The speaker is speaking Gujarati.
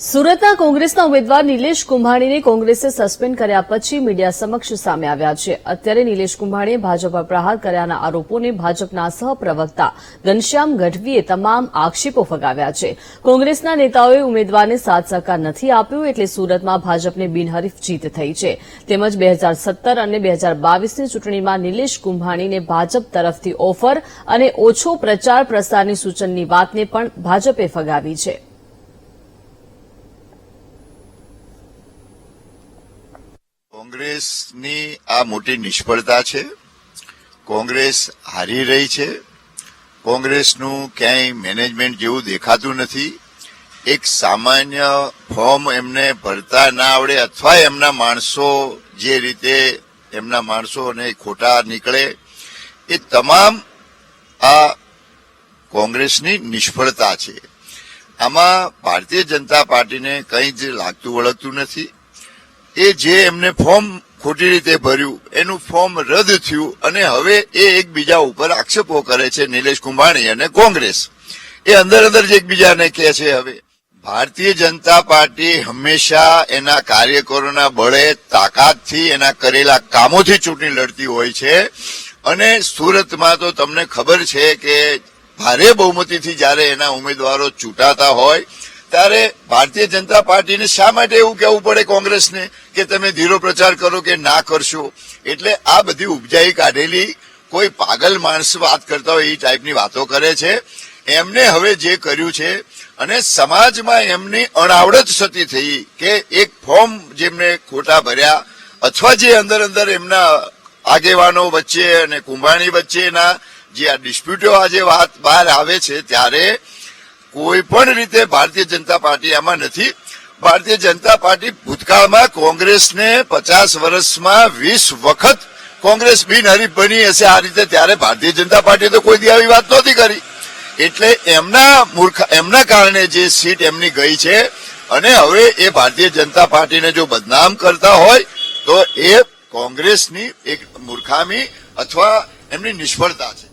સુરતના કોંગ્રેસના ઉમેદવાર નિલેશ કુંભાણીને કોંગ્રેસે સસ્પેન્ડ કર્યા પછી મીડિયા સમક્ષ સામે આવ્યા છે. અત્યારે નિલેશ કુંભાણીએ ભાજપ પર પ્રહાર કર્યાના આરોપોને ભાજપના સહપ્રવક્તા ઘનશ્યામ ગઢવીએ તમામ આક્ષેપો ફગાવ્યા છે. કોંગ્રેસના નેતાઓએ ઉમેદવારને સાથ સહકાર નથી આપ્યો એટલે સુરતમાં ભાજપને બિનહરીફ જીત થઈ છે. તેમજ બે હજાર સત્તર અને બે હજાર બાવીસની ચૂંટણીમાં નિલેશ કુંભાણીને ભાજપ તરફથી ઓફર અને ઓછો પ્રચાર પ્રસારની સૂચનની વાતને પણ ભાજપે ફગાવી છે. કોંગ્રેસની આ મોટી નિષ્ફળતા છે? કોંગ્રેસ હારી રહી છે? કોંગ્રેસનું ક્યાંય મેનેજમેન્ટ જેવું દેખાતું નથી? એક સામાન્ય ફોર્મ એમને ભરતા ના આવડે અથવા એમના માણસો જે રીતે એમના માણસોને ખોટા નીકળે, એ તમામ આ કોંગ્રેસની નિષ્ફળતા છે. આમાં ભારતીય જનતા પાર્ટીને કંઈ જ લાગતું વળગતું નથી. એ જે એમને ફોર્મ ખોટી રીતે ભર્યું, એનું ફોર્મ રદ થયું અને હવે એ એકબીજા ઉપર આક્ષેપો કરે છે નિલેશ કુંભાણી અને કોંગ્રેસ. એ અંદર અંદર જ એકબીજાને કહે છે હવે, ભારતીય જનતા પાર્ટી હંમેશા એના કાર્યકરોના બળે તાકાતથી એના કરેલા કામોથી ચૂંટણી લડતી હોય છે અને સુરતમાં તો તમને ખબર છે કે ભારે બહુમતીથી જ્યારે એના ઉમેદવારો ચૂંટાતા હોય ત્યારે ભારતીય જનતા પાર્ટીને શા માટે એવું કહેવું પડે કોંગ્રેસને કે તમે ધીરો પ્રચાર કરો કે ના કરશો? એટલે આ બધી ઉપજાઈ કાઢેલી કોઈ પાગલ માણસ વાત કરતા હોય એ ટાઈપની વાતો કરે છે. એમને હવે જે કર્યું છે અને સમાજમાં એમની અણાવડત થતી થઈ કે એક ફોર્મ જેમને ખોટા ભર્યા અથવા જે અંદર અંદર એમના આગેવાનો વચ્ચે અને કુંભાણી વચ્ચેના જે આ ડિસ્પ્યુટો આજે વાત બહાર આવે છે ત્યારે કોઈ પણ રીતે ભારતીય જનતા પાર્ટી આમાં નથી. ભારતીય જનતા પાર્ટી ભૂતકાળમાં કોંગ્રેસને પચાસ વર્ષમાં વીસ વખત કોંગ્રેસ બિનહરીફ બની હશે. આ રીતે ત્યારે ભારતીય જનતા પાર્ટીએ તો કોઈ દી આવી વાત નહોતી કરી. એટલે એમના મૂર્ખ, એમના કારણે જે સીટ એમની ગઈ છે અને હવે એ ભારતીય જનતા પાર્ટીને જો બદનામ કરતા હોય, તો એ કોંગ્રેસની એક મૂર્ખામી અથવા એમની નિષ્ફળતા છે.